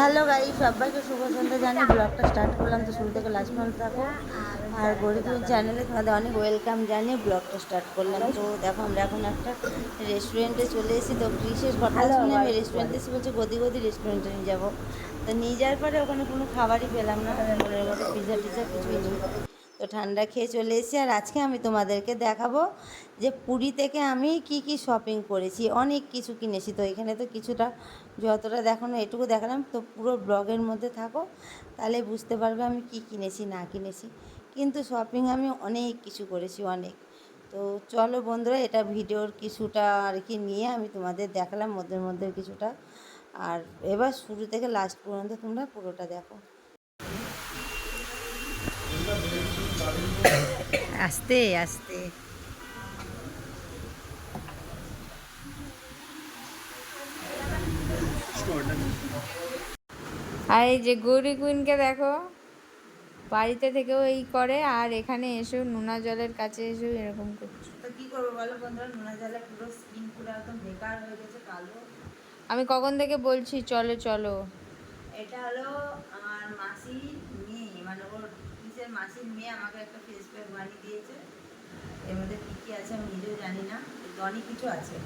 Hello guy সবাইকে শুভ সন্ধ্যা। জানিয়ে ব্লগটা স্টার্ট করলাম তো শুরু থেকে লাস্ট পর্যন্ত থাকো। আর গরিবের চ্যানেলে তোমাদের অনেক ওয়েলকাম জানিয়ে ব্লগটা স্টার্ট করলাম। তো দেখো আমরা এখন একটা রেস্টুরেন্টে চলে এসেছি। তো বিশেষ কথা শুনে আমি রেস্টুরেন্টে এসে বলছি গদি গদি রেস্টুরেন্টে নিয়ে যাব। তো নিয়ে যাওয়ার পরে ওখানে কোনো খাবারই পেলাম না মনের মতো পিজা টিজা কিছুই নেই। তো ঠান্ডা খেয়ে চলে এসেছি আর আজকে আমি তোমাদেরকে দেখাবো যে পুরী থেকে আমি কি কি শপিং করেছি। অনেক কিছু কিনেছি। তো এখানে তো কিছুটা যতটা দেখানো এটুকু দেখালাম। তো পুরো ব্লগের মধ্যে থাকো, তাহলে বুঝতে পারবে আমি কি কিনেছি, না কিনেছি। কিন্তু শপিং আমি অনেক কিছু করেছি, অনেক। তো চলো বন্ধুরা, এটা ভিডিওর কিছুটা আর কি নিয়ে আমি তোমাদের দেখালাম মধ্যের মধ্যে কিছুটা। আর এবার শুরু থেকে লাস্ট পর্যন্ত তোমরা পুরোটা দেখো। আস্তে আস্তে। আর এই যে গৌরী কুইনকে দেখো বাড়িতে থেকেও এই করে আর এখানে এসো নোনা জলের কাছে এসো এরকম করছে। তো কি করব বলো বন্ধুরা? নোনা জলে পুরো স্কিন পুরো একদম বেকার হয়ে গেছে কালো। আমি কখন থেকে বলছি চলো চলো। এটা হলো আমার মাসির মেয়ে মানে ওর কিসের মাসির মেয়ে আমাকে একটা ফেস প্যাক বানিয়ে দিয়েছে। এর মধ্যে কী কী আছে আমি নিজেও জানি না কিন্তু অনেক কিছু আছে।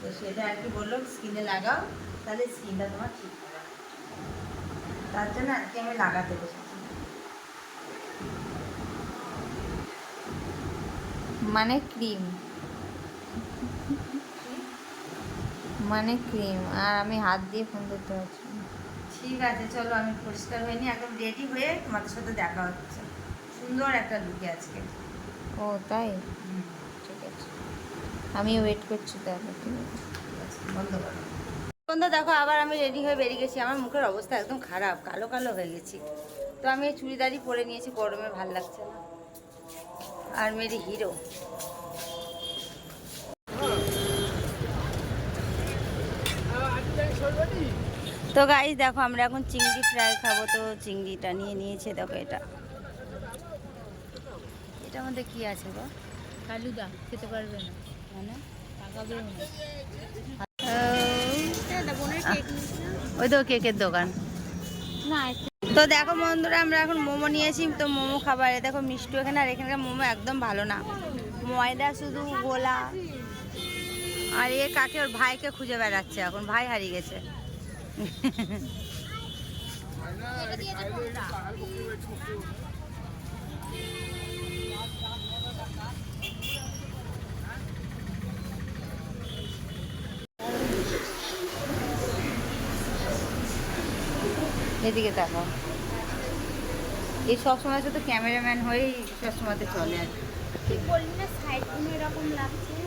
তো সেটা আর কি বলল স্কিনে লাগাও তাহলে স্কিনটা তোমার ঠিক হবে। তার জন্য আজকে আমি লাগাতে বসেছি। মানে ক্রিম মানে ক্রিম আর আমি হাত দিয়ে ফোন করতে পারছি। ঠিক আছে চলো আমি পরিষ্কার নিই একদম রেডি হয়ে তোমাদের সাথে দেখা হচ্ছে। সুন্দর একটা লুকে আজকে। ও তাই? ঠিক আছে। আমি ওয়েট করছি তাহলে। ঠিক আছে বন্ধ করো। বন্ধু দেখো আবার আমি রেডি হয়ে বেরিয়ে গেছি। আমার মুখের অবস্থা একদম খারাপ কালো কালো হয়ে গেছি। তো আমি এই চুড়িদারই পরে নিয়েছি গরমে ভালো লাগছে না। আর মেরি হিরো তো গাইজ দেখো আমরা এখন চিংড়ি ফ্রাই খাব তো চিংড়িটা নিয়ে নিয়েছে দেখো এটা। এটার মধ্যে কি আছে গো? ফালুদা খেতে পারবে না। মানে পাকাবেও ওই তো কেকের দোকান। না তো দেখো বন্ধুরা আমরা এখন মোমো নিয়েছি তো মোমো খাবারে। দেখো মিষ্টি এখানে আর এখানকার মোমো একদম ভালো না। ময়দা শুধু গোলা। আর এ কাকে ওর ভাইকে খুঁজে বেড়াচ্ছে এখন ভাই হারিয়ে গেছে। এদিকে দেখো এই সবসময় তো ক্যামেরাম্যান হয়েই সবসময়তে চলে আর কি। বললি না, সাইড এরকম লাগছে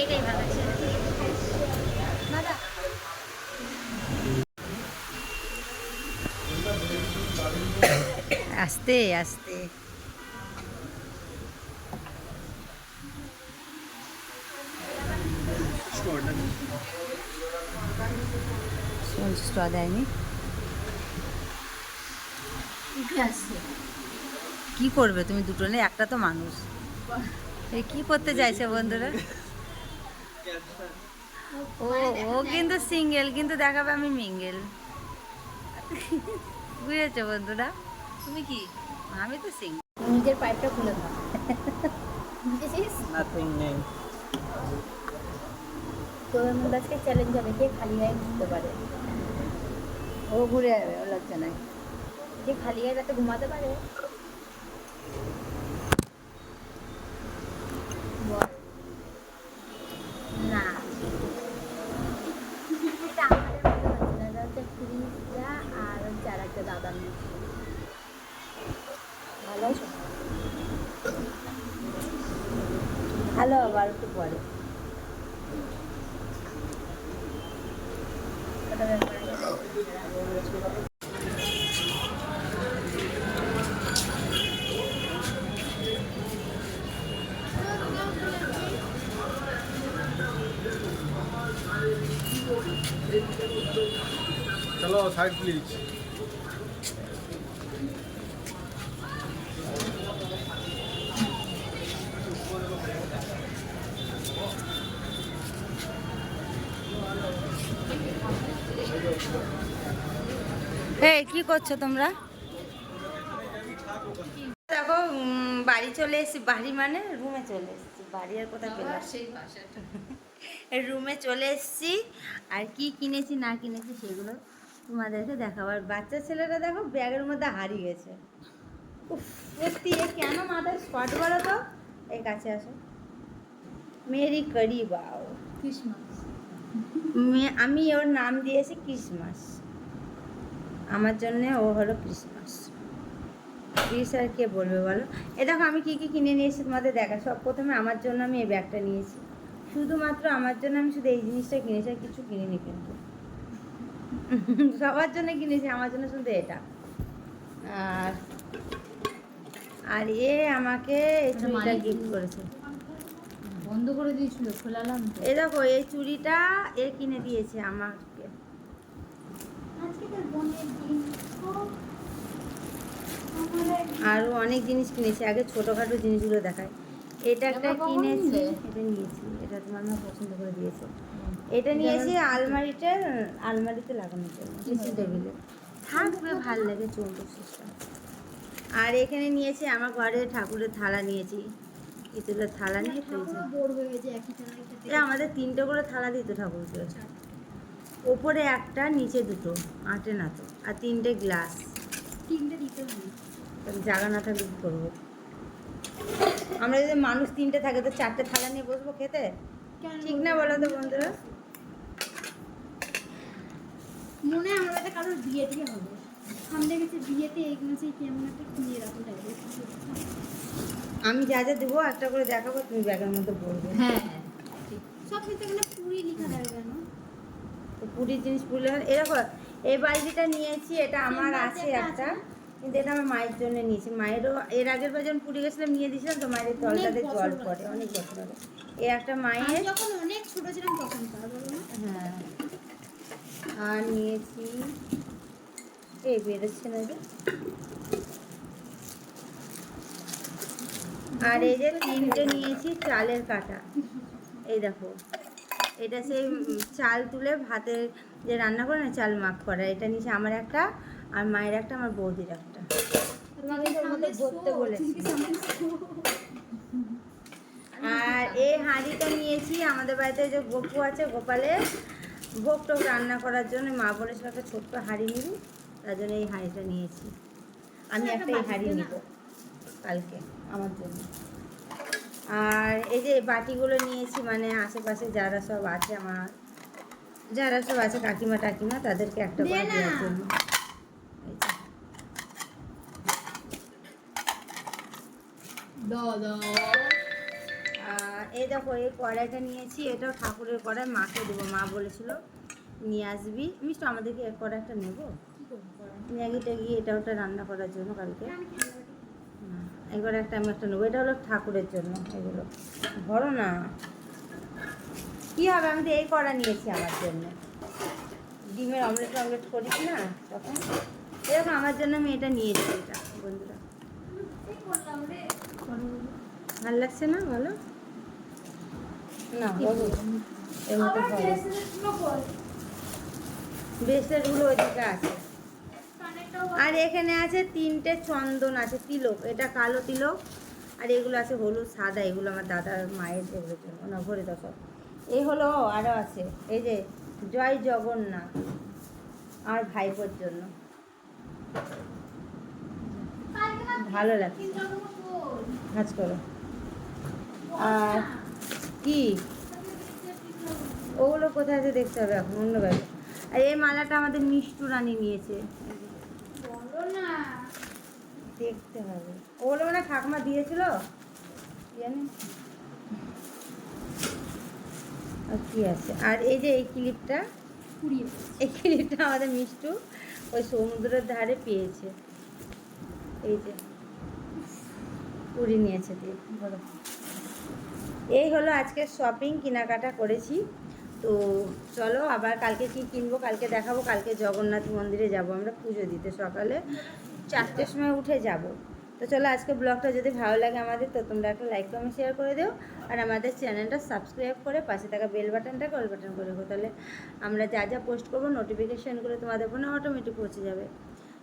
এইটাই ভালো আছে দাদা। আস্তে আস্তে। স্ট্র দেয়নি। কি করবে তুমি দুটো নেই একটা তো মানুষ। এই কি করতে চাইছে বন্ধুরা? ও ও কিন্তু সিঙ্গেল কিন্তু দেখাবে আমি মিঙ্গেল বুঝেছ বন্ধুরা? তুমি কি? আমি তো সিঙ্গেল নিজের পাইপটা খুলে দাও। তোর মধ্যে আজকে চ্যালেঞ্জ হবে কে খালি গায়ে ঘুরতে পারে। ও ঘুরে যাবে ও লজ্জা নাই। যে খালি গায়ে রাতে ঘুমাতে পারে বল না এটা আমাদের মধ্যে হচ্ছে না এটা হচ্ছে ফ্রিজটা আর হচ্ছে আর একটা দাদার মধ্যে ভালো আছো ভালো আবার একটু পরে ওটা ব্যাপারে জানি। কি করছ তোমরা? দেখো বাড়ি চলে এসেছি। বাড়ি মানে রুমে চলে এসেছি। বাড়ি আর কোথায় পেলাম? রুমে চলে এসেছি। আর কি কিনেছি না কিনেছি সেগুলো তোমাদেরকে দেখাবো। আর বাচ্চা ছেলেটা দেখো ব্যাগের মধ্যে হারিয়ে গেছে। উফ, সত্যি এ কেন মাথায় স্পট বলো তো? এই কাছে আসো। মেরি করি বাও ক্রিসমাস আমি ওর নাম দিয়েছি ক্রিসমাস আমার জন্যে ও হলো ক্রিসমাস ক্রিস আর কে বলবে বলো? এ দেখো আমি কী কী কিনে নিয়েছি তোমাদের দেখা। সব প্রথমে আমার জন্য আমি এই ব্যাগটা নিয়েছি। শুধুমাত্র আমার জন্য আমি শুধু এই জিনিসটা কিনেছি আর কিছু কিনিনি কিন্তু। সবার জন্য কিনেছি আমার জন্য শুধু এটা। আর আর এ আমাকে এই চুড়িটা গিফট করেছে। বন্ধ করে দিয়েছিল খোলালাম এই দেখো এই চুড়িটা এ কিনে দিয়েছে আমাকে আরও অনেক জিনিস কিনেছি। আগে ছোটোখাটো জিনিসগুলো দেখায় এটা একটা কিনেছি। এটা নিয়েছি। এটা তোমার মা পছন্দ করে দিয়েছে। এটা নিয়েছি আলমারিতে আলমারিতে লাগানোর জন্য সিসি টেবিলে থাকবে ভালো লাগে চৌম্বক সিস্টেম আর এখানে নিয়েছি আমার ঘরে ঠাকুরের থালা নিয়েছি। ইতুলের থালা নিয়ে আমাদের তিনটে করে থালা দিত ঠাকুরকে। ওপরে একটা নিচে দুটো আটে না তো আর তিনটে গ্লাস। তিনটে দিতে হবে। জায়গা না থাকলে কী করব। আমরা যদি মানুষ তিনটে থাকে তো চারটে থালা নিয়ে বসবো খেতে? ঠিক না বলো তো বন্ধুরা? মনে হয় আমার কারোর বিয়ে টিয়ে হবে। সামনে গেছে বিয়েতে এই মাসে কেমন একটা কিনে রাখো আমি যা যা দেবো একটা করে দেখাবো তুমি ব্যাগের মধ্যে বলবে হ্যাঁ সব ক্ষেত্রে এখানে পুরি লেখা থাকবে। পুরীর জিনিস পুরলে এরকম এই বালতিটা নিয়েছি এটা আমার আছে একটা। কিন্তু এটা আমার মায়ের জন্য নিয়েছি। মায়েরও এর আগের বার যখন পুরী গেছিলাম নিয়ে দিয়েছিলাম তো মায়ের তলটাতে জল পড়ে অনেক বছর আগে এই একটা মায়ের। যখন অনেক ছোট ছিলাম তখন হ্যাঁ। আর নিয়েছি এই বেরোচ্ছে না যে আর এই যে তিনটে নিয়েছি চালের কাটা। এই দেখো। এটা সেই চাল তুলে ভাতে যে রান্না করে না চাল মাখ করা এটা নিয়েছি আমার একটা আর মায়ের একটা আমার বৌদির একটা। আর এই হাঁড়িটা নিয়েছি আমাদের বাড়িতে যে গপু আছে গোপালের ভোগ টোক রান্না করার জন্য মা বলেছিল একটা ছোট্ট হাঁড়ি নিবি তার জন্য এই হাঁড়িটা নিয়েছি। আমি একটা এই হাঁড়ি নিব কালকে আমার জন্য। আর এই যে বাটিগুলো নিয়েছি মানে আশেপাশে যারা সব আছে আমার যারা সব আছে কাকিমা টাকিমা তাদেরকে একটা। দেওয়ার জন্য। এই আর এই দেখো এই কড়াইটা নিয়েছি এটাও ঠাকুরের কড়াই মাকে দেবো। মা বলেছিল নিয়ে আসবি। মিষ্টি আমাদেরকে এক কড়াইটা নেব? ম্যাগি ট্যাগি এটা ওটা রান্না করার জন্য কালকে। এবার একটা আমি একটা নেব। এটা হলো ঠাকুরের জন্য এগুলো। ধরো না। কী হবে? আমি তো এই কড়া নিয়েছি আমার জন্য। ডিমের অমলেট অমলেট করিস না তখন? এরকম আমার জন্য আমি এটা নিয়েছি এটা বন্ধুরা। ভালো লাগছে না? বলো। না ব্রেসলেটগুলো ওইদিকে আছে। আর এখানে আছে তিনটে চন্দন আছে, তিলক, এটা কালো তিলক, আর এগুলো আছে হলুদ, সাদা, এগুলো আমার দাদার মায়ের জন্য না ভরে দাও এই হলো আরও আছে, এই যে জয় জগন্নাথ আমার ভাইপোর জন্য। ভালো লাগছে কাজ করো। আর কি? ওগুলো কোথায় আছে দেখতে হবে এখন, অন্য ব্যাপার। আর এই মালাটা আমাদের মিষ্টু রানী নিয়েছে। দেখতে হবে। ওগুলো মানে ঠাকুমা দিয়েছিল? জানি কি আছে? আর এই যে এই ক্লিপটা? এই ক্লিপটা আমাদের মিষ্টু ওই সমুদ্রের ধারে পেয়েছে। এই যে। পুরি নিয়েছে দিয়ে বলো। এই হলো আজকে শপিং কেনাকাটা করেছি। তো চলো আবার কালকে কি কিনবো কালকে দেখাবো কালকে জগন্নাথ মন্দিরে যাব। আমরা পুজো দিতে সকালে। চারটের সময় উঠে যাব। তো চলো আজকে ব্লগটা যদি ভালো লাগে আমাদের তো তোমরা একটা লাইক কমেন্ট শেয়ার করে দিও। আর আমাদের চ্যানেলটা সাবস্ক্রাইব করে পাশে থাকা বেল বাটনটাকে অল বাটন করে দেবো তাহলে আমরা যা যা পোস্ট করব নোটিফিকেশানগুলো তোমাদের ফোনে অটোমেটিক পৌঁছে যাবে।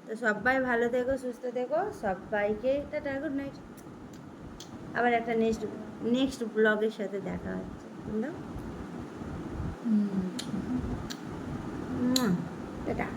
তো সবাই ভালো থেকো সুস্থ থেকো। সবাইকে টাটা গুড নাইট আবার একটা নেক্সট নেক্সট ব্লগের সাথে দেখা হচ্ছে। বুঝলো টাটা।